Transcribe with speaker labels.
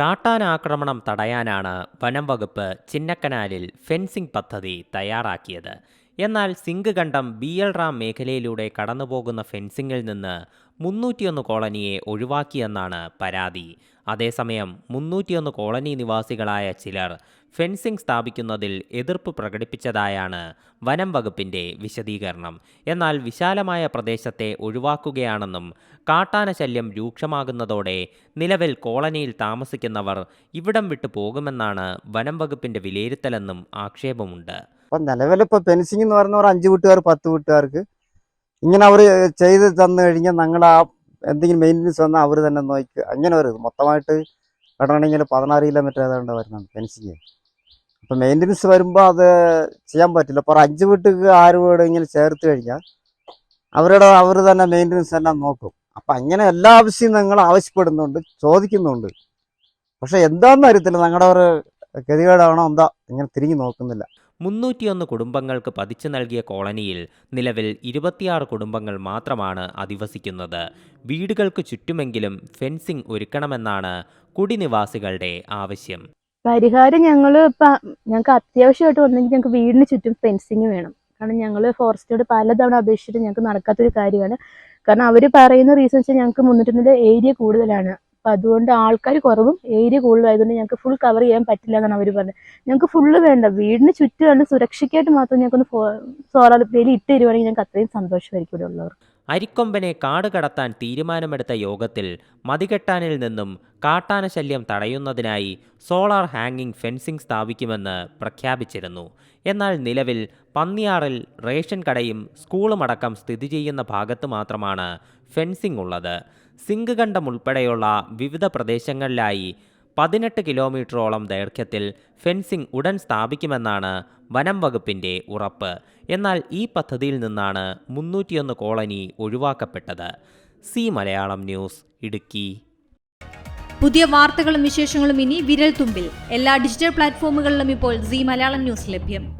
Speaker 1: കാട്ടാനാക്രമണം തടയാനാണ് വനം വകുപ്പ് ചിന്നക്കനാലിൽ ഫെൻസിംഗ് പദ്ധതി തയ്യാറാക്കിയത്. എന്നാൽ Sinkukandam B L Ram മേഖലയിലൂടെ കടന്നുപോകുന്ന ഫെൻസിംഗിൽ നിന്ന് മുന്നൂറ്റിയൊന്ന് കോളനിയെ ഒഴിവാക്കിയെന്നാണ് പരാതി. അതേസമയം മുന്നൂറ്റിയൊന്ന് കോളനി നിവാസികളായ ചിലർ ഫെൻസിംഗ് സ്ഥാപിക്കുന്നതിൽ എതിർപ്പ് പ്രകടിപ്പിച്ചതായാണ് വനം വകുപ്പിന്റെ വിശദീകരണം. എന്നാൽ വിശാലമായ പ്രദേശത്തെ ഒഴിവാക്കുകയാണെന്നും കാട്ടാന ശല്യം രൂക്ഷമാകുന്നതോടെ നിലവിൽ കോളനിയിൽ താമസിക്കുന്നവർ ഇവിടം വിട്ടു പോകുമെന്നാണ് വനം വകുപ്പിന്റെ വിലയിരുത്തലെന്നും ആക്ഷേപമുണ്ട്.
Speaker 2: അപ്പം നിലവിലിപ്പോൾ ഫെൻസിങ് എന്ന് പറയുന്നവർ അഞ്ച് വീട്ടുകാർ പത്ത് വീട്ടുകാർക്ക് ഇങ്ങനെ അവർ ചെയ്ത് തന്നു കഴിഞ്ഞാൽ ഞങ്ങൾ ആ എന്തെങ്കിലും മെയിന്റനൻസ് വന്നാൽ അവർ തന്നെ നോക്കി അങ്ങനെ ഒരു. മൊത്തമായിട്ട് ഇടണമെങ്കിൽ പതിനാറ് കിലോമീറ്റർ ഏതാണ്ട് വരുന്നുണ്ട് ഫെൻസിങ് അപ്പം മെയിന്റനൻസ് വരുമ്പോൾ അത് ചെയ്യാൻ പറ്റില്ല. അപ്പോൾ അഞ്ച് വീട്ടുക്ക് ആറ് വീട് ഇങ്ങനെ ചേർത്ത് കഴിഞ്ഞാൽ അവരുടെ അവർ തന്നെ മെയിന്റനൻസ് എല്ലാം നോക്കും. അപ്പം അങ്ങനെ എല്ലാ ആവശ്യവും ഞങ്ങൾ ആവശ്യപ്പെടുന്നുണ്ട് ചോദിക്കുന്നുണ്ട്. പക്ഷെ എന്താണെന്ന് അറിയത്തില്ല. ഞങ്ങളുടെ ഒരു ഗതികേടാണോ എന്താ? ഇങ്ങനെ തിരിഞ്ഞു നോക്കുന്നില്ല.
Speaker 1: മുന്നൂറ്റിയൊന്ന് കുടുംബങ്ങൾക്ക് പതിച്ചു നൽകിയ കോളനിയിൽ നിലവിൽ ഇരുപത്തിയാറ് കുടുംബങ്ങൾ മാത്രമാണ് അധിവസിക്കുന്നത്. വീടുകൾക്ക് ചുറ്റുമെങ്കിലും ഫെൻസിംഗ് ഒരുക്കണമെന്നാണ് കുടിനിവാസികളുടെ ആവശ്യം.
Speaker 3: പരിഹാരം ഞങ്ങൾ ഞങ്ങൾക്ക് അത്യാവശ്യമായിട്ട് വന്നെങ്കിൽ ഞങ്ങൾക്ക് വീടിന് ചുറ്റും ഫെൻസിങ് വേണം. കാരണം ഞങ്ങൾ ഫോറസ്റ്റോട് പലതവണ അപേക്ഷിച്ചിട്ട് ഞങ്ങൾക്ക് നടക്കാത്തൊരു കാര്യമാണ്. കാരണം അവർ പറയുന്ന റീസൺ വെച്ചാൽ ഞങ്ങൾക്ക് മുന്നൂറ്റൊന്നിലെ ഏരിയ കൂടുതലാണ്. അപ്പം അതുകൊണ്ട് ആൾക്കാർ കുറവും ഏരിയ കൂടുതലായതുകൊണ്ട് ഞങ്ങൾക്ക് ഫുൾ കവർ ചെയ്യാൻ പറ്റില്ല എന്നാണ് അവർ പറഞ്ഞത്. ഞങ്ങൾക്ക് ഫുള്ള് വേണ്ട. വീടിന് ചുറ്റുമാണ് സുരക്ഷയ്ക്കായിട്ട് മാത്രം ഞങ്ങൾക്കൊന്ന് സോളാർ വേലി ഇട്ട് തരുവാണെങ്കിൽ ഞങ്ങൾക്ക് അത്രയും സന്തോഷമായിരിക്കും ഇവിടെ ഉള്ളവർ
Speaker 1: അരിക്കൊമ്പനെ കാട് കടത്താൻ തീരുമാനമെടുത്ത യോഗത്തിൽ മതികെട്ടാനിൽ നിന്നും കാട്ടാന ശല്യം തടയുന്നതിനായി സോളാർ ഹാങ്ങിംഗ് ഫെൻസിംഗ് സ്ഥാപിക്കുമെന്ന് പ്രഖ്യാപിച്ചിരുന്നു. എന്നാൽ നിലവിൽ പന്നിയാറിൽ റേഷൻ കടയും സ്കൂളുമടക്കം സ്ഥിതി ചെയ്യുന്ന ഭാഗത്ത് മാത്രമാണ് ഫെൻസിംഗ് ഉള്ളത്. സിങ്ക് കണ്ടം ഉൾപ്പെടെയുള്ള വിവിധ പ്രദേശങ്ങളിലായി പതിനെട്ട് കിലോമീറ്ററോളം ദൈർഘ്യത്തിൽ ഫെൻസിംഗ് ഉടൻ സ്ഥാപിക്കുമെന്നാണ് വനം വകുപ്പിന്റെ ഉറപ്പ്. എന്നാൽ ഈ പദ്ധതിയിൽ നിന്നാണ് മുന്നൂറ്റിയൊന്ന് colony ഒഴിവാക്കപ്പെട്ടത്. C Malayalam news Idukki.
Speaker 4: പുതിയ വാർത്തകളും വിശേഷങ്ങളും ഇനി വിരൽ തുമ്പിൽ എല്ലാ ഡിജിറ്റൽ പ്ലാറ്റ്ഫോമുകളിലും ഇപ്പോൾ സി മലയാളം ന്യൂസ് ലഭ്യം.